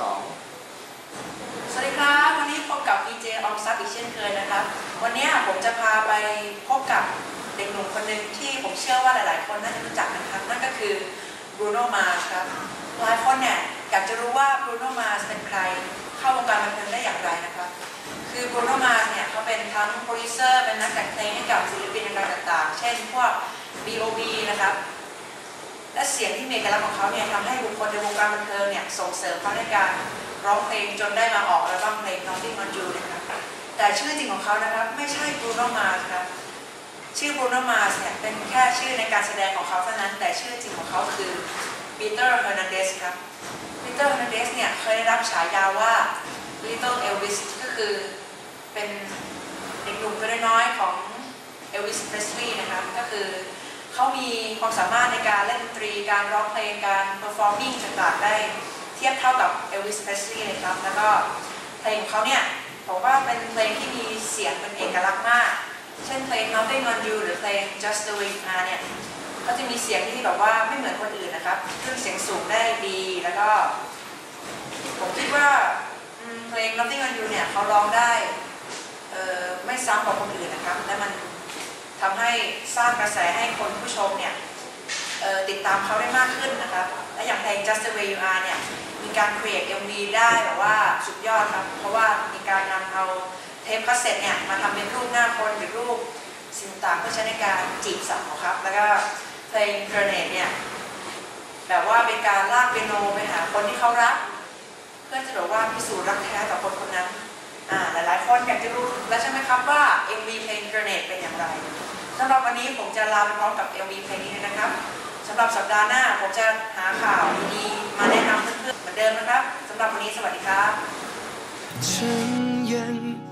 สองสวัสดีครับวันนี้พบกับ DJ ออมซับอีกเช่นเคยนะครับ วันนี้ผมจะพาไปพบกับเด็กหนุ่มคนหนึ่งที่ผมเชื่อว่าหลาย ๆ คนน่าจะรู้จักนะครับนั่นก็คือบรูโนมาสครับหลายคนเนี่ยอยากจะรู้ว่าบรูโนมาสเป็นใคร เข้าวงการบันเทิงได้อย่างไรนะครับ คือบรูโนมาสเนี่ยเขาเป็นทั้งโปรดิวเซอร์เป็นนักแต่งเพลงให้กับศิลปินดังๆต่าง ๆ เช่นพวก B.O.B นะครับ และเสียงที่มีเอกลักษณ์ของเขาเนี่ยทำให้บุคคลในวงการบันเทิงเนี่ยส่งเสริมเขาในการร้องเพลงจนได้มาออกอัลบั้มเพลง Nothing on You นะครับแต่ชื่อจริงของเขานะครับไม่ใช่ Bruno Mars ครับชื่อ Bruno Mars เนี่ยเป็นแค่ชื่อในการแสดงของเขาเท่านั้น แต่ชื่อจริงของเขาคือ Peter Hernandez ครับ Peter Hernandez เนี่ยเคยได้รับฉายาว่า Little Elvis ก็คือเป็นเด็กหนุ่มตัวน้อยของ Elvis Presley นะครับก็คือ เขามีความสามารถในการเล่นดนตรี การร้องเพลง การ performing ต่างๆ ได้เทียบเท่ากับ Elvis Presley เลยครับ แล้วก็เพลงของเขาเนี่ยผมว่าเป็นเพลงที่มีเสียงเป็นเอกลักษณ์มาก เช่นเพลง Nothing on You หรือเพลง Just the Way You Are เนี่ยเขาจะมีเสียงที่แบบว่าไม่เหมือนคนอื่นนะครับเครื่องเสียงสูงได้ดี แล้วก็ ผมคิดว่าเพลง Nothing on You เนี่ยเขาร้องได้ไม่ซ้ำกว่าคนอื่นนะครับ และมัน ทำให้สร้างกระแสให้คนผู้ชมเนี่ยติดตามเขาได้มากขึ้นนะครับ และอย่างเพลง Just the Way You Are เนี่ยมีการ create MV ได้แบบว่าสุดยอดครับ เพราะว่ามีการนำเอาเทปคาสเซ็ตเนี่ยมาทำเป็นรูปหน้าคนหรือรูปสิ่งต่างเพื่อใช้ในการจีบสาวครับ แล้วก็เพลง Grenade เนี่ยแบบว่าเป็นการลากเปียโนไปหาคนที่เขารัก เพื่อจะแบบว่าพิสูจน์รักแท้ต่อคนคนนั้น หลายๆ คนอยากจะรู้แล้วใช่ไหมครับว่า MV เพลง Grenade เป็นอย่างไรสำหรับวันนี้ผมจะลาไปพร้อมกับ MV เพลงนี้เลยนะครับสำหรับสัปดาห์หน้าผมจะหาข่าวดีๆมาแนะนำเพื่อนๆเหมือนเดิมนะครับสำหรับวันนี้สวัสดีครับ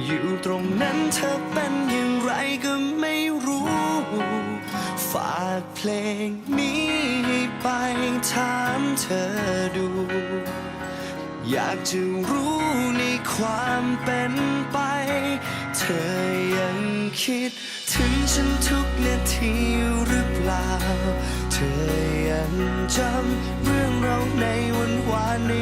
อยู่ตรงนั้นเธอเป็นอย่างไรก็ไม่รู้ ฝากเพลงนี้ไปถามเธอดู อยากจะรู้ในความเป็นไป เธอยังคิดถึงฉันทุกนาทีหรือเปล่า เธอยังจำเรื่องเราในวันวานนี้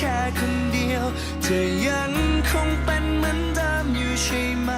แค่คนเดียวเธอยังคงเป็นเหมือนเดิมอยู่ใช่ไหม